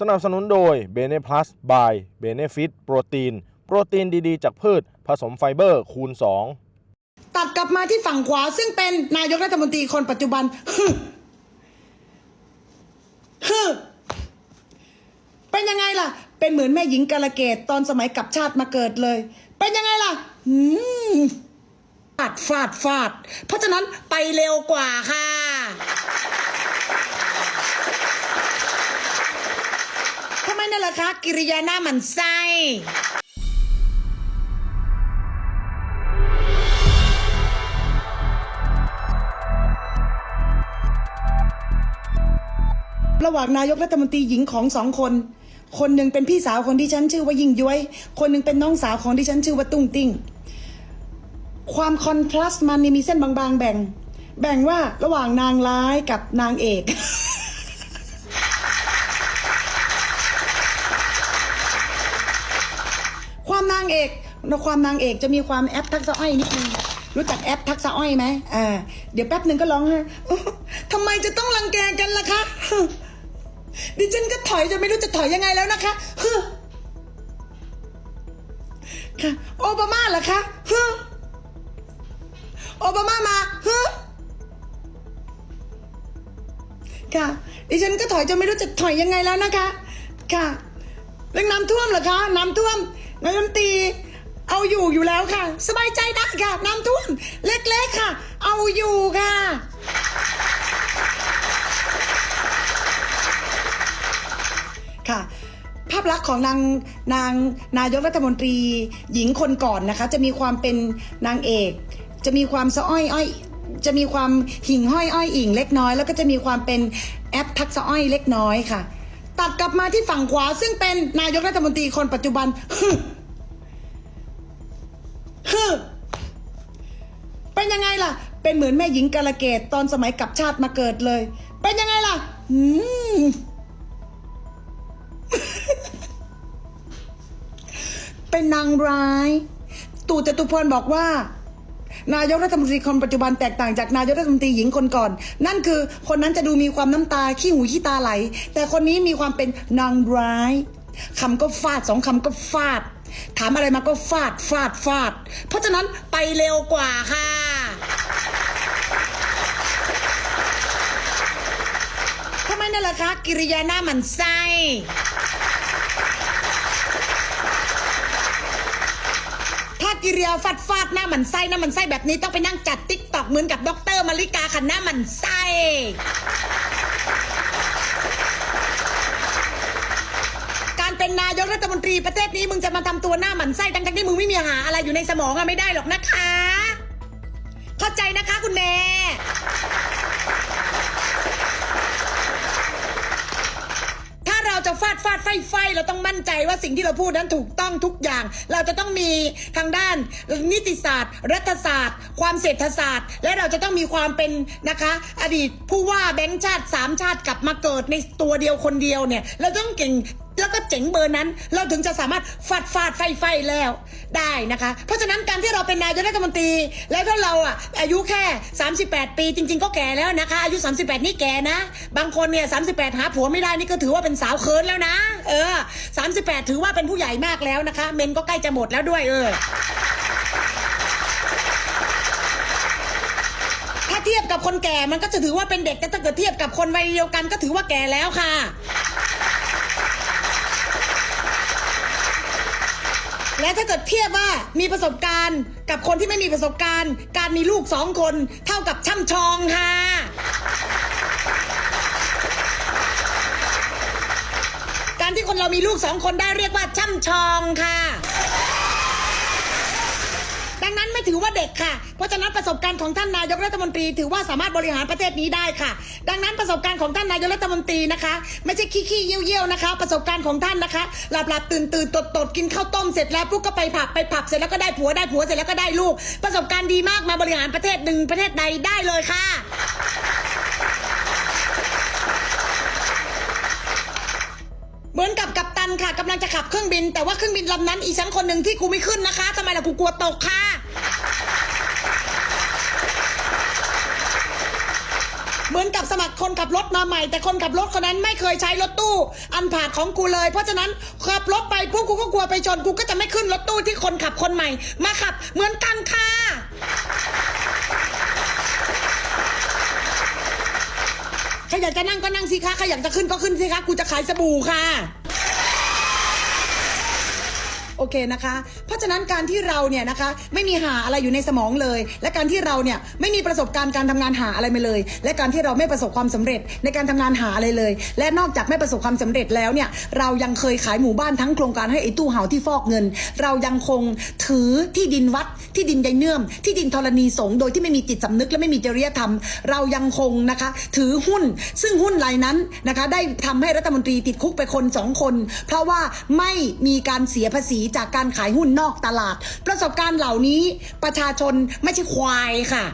สนับสนุนโดย b e n e Plus by b e n e f i t โปรตีน โปรตีนดีๆ จากพืช ผสมไฟเบอร์คูณ 2 ตัดกลับมาที่ฝั่งขวาซึ่งเป็นนายกรัฐมนตรีคนปัจจุบันฮึฮึเป็นยังไงล่ะ เป็นเหมือนแม่หญิงกาลเกตตอนสมัยกลับชาติมาเกิดเลย เป็นยังไงล่ะหืมฟาดฟาดฟาด เพราะฉะนั้นไปเร็วกว่าค่ะ นั่นแหละคะกิริยาหน้าหมันไส้ระหว่างนายกรัฐมนตรีหญิงของสองคน คนหนึ่งเป็นพี่สาวของดิฉันชื่อว่ายิ่งย้วย คนหนึ่งเป็นน้องสาวของดิฉันชื่อว่าตุ้งติ้ง ความคอนทราสต์มันนี่มีเส้นบางๆ แบ่ง แบ่งว่าระหว่างนางร้ายกับนางเอก นางเอกความนางเอกจะมีความแอปทักษะอ้อยนิดนึงรู้จักแอปทักษะอ้อยไหมอ่าเดี๋ยวแป๊บหนึ่งก็ร้องไห้ทำไมจะต้องรังแกกันล่ะคะดิฉันก็ถอยจะไม่รู้จะถอยยังไงแล้วนะคะฮึค่ะโอบามาเหรอคะฮึโอบามามาฮึค่ะดิฉันก็ถอยจะไม่รู้จะถอยยังไงแล้วนะคะ ค่ะ เรื่องน้ำท่วมเหรอคะ น้ำท่วม นายรัมนตรีเอาอยู่อยู่แล้วค่ะ สบายใจได้ค่ะน้ำท่วมเล็กๆค่ะ เอาอยู่ค่ะ ค่ะ ภาพลักษณ์ของนางนางนายกรัฐมนตรีหญิงคนก่อนนะคะ จะมีความเป็นนางเอก จะมีความสะอ้อยอ้อยจะมีความหิ่งห้อยอ้อยอิงเล็กน้อย แล้วก็จะมีความเป็นแอปทักษะอ้อยเล็กน้อยค่ะ ตัดกลับมาที่ฝั่งขวา ซึ่งเป็นนายกรัฐมนตรีคนปัจจุบันฮึฮึเป็นยังไงล่ะ เป็นเหมือนแม่หญิงกาลเกตตอนสมัยกลับชาติมาเกิดเลย เป็นยังไงล่ะอืมเป็นนางร้าย ตู่จตุพรบอกว่า นายกรัฐมนตรีคนปัจจุบันแตกต่างจากนายกรัฐมนตรีหญิงคนก่อน นั่นคือคนนั้นจะดูมีความน้ำตาขี้หูขี้ตาไหล แต่คนนี้มีความเป็นนางร้ายคำก็ฟาดสองคำก็ฟาด ถามอะไรมาก็ฟาดฟาดฟาด เพราะฉะนั้นไปเร็วกว่าค่ะทำไมนั่นล่ะคะกิริยาหน้าหมันไส้ กิริยาฟาดฟาดหน้าหมันไส้หน้าหมันไส้แบบนี้ต้องไปนั่งจัดติ๊กตอกเหมือนกับด็อกเตอร์มาริกาค่ะหน้าหมันไส้การเป็นนายกรัฐมนตรีประเทศนี้มึงจะมาทำตัวหน้าหมันไส้ทั้งๆที่มึงไม่มีหาอะไรอยู่ในสมองอะไม่ได้หรอกนะคะ เข้าใจนะคะคุณแม่ ถ้าเรา จะฟาดฟาดไฟไฟเราต้องมั่นใจว่าสิ่งที่เราพูดนั้นถูกต้องทุกอย่าง เราจะต้องมีทางด้านนิติศาสตร์ รัฐศาสตร์ ความเศรษฐศาสตร์ และเราจะต้องมีความเป็นนะคะ อดีตผู้ว่าแบงค์ชาติสามชาติกลับมาเกิดในตัวเดียวคนเดียวเนี่ยเราต้องเก่ง แล้วก็เจ๋งเบอร์นั้น เราถึงจะสามารถฟาดฟาดไฟไฟแล้วได้นะคะ เพราะฉะนั้นการที่เราเป็นนายกรัฐมนตรี แล้วถ้าเราอะอายุแค่ 38 ปีจริง ๆ ก็แก่แล้วนะคะ อายุ 38 นี่แก่นะ บางคนเนี่ย38 หาผัวไม่ได้นี่ก็ถือว่าเป็นสาวเคิร์นแล้วนะ เออ 38 ถือว่าเป็นผู้ใหญ่มากแล้วนะคะ เมนก็ใกล้จะหมดแล้วด้วยเออถ้าเทียบกับคนแก่มันก็จะถือว่าเป็นเด็กแต่ถ้าเกิดเทียบกับคนวัยเดียวกันก็ถือว่าแก่แล้วค่ะ และถ้าเกิดเทียบว่ามีประสบการณ์ กับคนที่ไม่มีประสบการณ์ การมีลูกสองคน เท่ากับช่ำชองค่ะการที่คนเรามีลูกสองคนได้เรียกว่าช่ำชองค่ะ ดังนั้นไม่ ถือว่าเด็กค่ะ เพราะฉะนั้นประสบการณ์ของท่านนายกรัฐมนตรี ถือว่าสามารถบริหารประเทศนี้ได้ค่ะ ดังนั้นประสบการณ์ของท่านนายกรัฐมนตรีนะคะ ไม่ใช่ขี้ขี้เยี่ยวเยี่ยวนะคะ ประสบการณ์ของท่านนะคะ หลับหลับตื่นตื่นตดตดกินข้าวต้มเสร็จแล้วปุ๊บก็ไปผับไปผับเสร็จแล้วก็ได้ผัวได้ผัวเสร็จแล้วก็ได้ลูก ประสบการณ์ดีมากมาบริหารประเทศหนึ่งประเทศใดได้เลยค่ะเหมือนกับกัปตันค่ะกำลังจะขับเครื่องบิน แต่ว่าเครื่องบินลำนั้นอีฉันคนหนึ่งที่กูไม่ขึ้นนะคะทำไมล่ะกูกลัวตกค่ะ เหมือนกับสมัครคนขับรถมาใหม่ แต่คนขับรถคนนั้นไม่เคยใช้รถตู้ อันผ่านของกูเลย เพราะฉะนั้นขับรถไปปุ๊บกูก็กลัวไปชนกูก็จะไม่ขึ้นรถตู้ที่คนขับคนใหม่ มาขับ เหมือนกันค่ะใครอยากจะนั่งก็นั่งสิคะใครอยากจะขึ้นก็ขึ้นสิคะกูจะขายสบู่ค่ะ โอเคนะคะ เพราะฉะนั้นการที่เราเนี่ยนะคะไม่มีหาอะไรอยู่ในสมองเลย และการที่เราเนี่ยไม่มีประสบการณ์การทำงานหาอะไรมาเลย และการที่เราไม่ประสบความสำเร็จในการทำงานหาอะไรเลย และนอกจากไม่ประสบความสำเร็จแล้วเนี่ยเรายังเคยขายหมู่บ้านทั้งโครงการให้ไอ้ตู้เห่าที่ฟอกเงิน เรายังคงถือที่ดินวัดที่ดินใยเนื่อม ที่ดินธรณีสงโดยที่ไม่มีจิตสำนึกและไม่มีจริยธรรม เรายังคงนะคะถือหุ้น ซึ่งหุ้นรายนั้นนะคะได้ทำให้รัฐมนตรีติดคุกไปคนสองคน เพราะว่าไม่มีการเสียภาษีจากการขายหุ้นนอกตลาด ประสบการณ์เหล่านี้ประชาชนไม่ใช่ควายค่ะ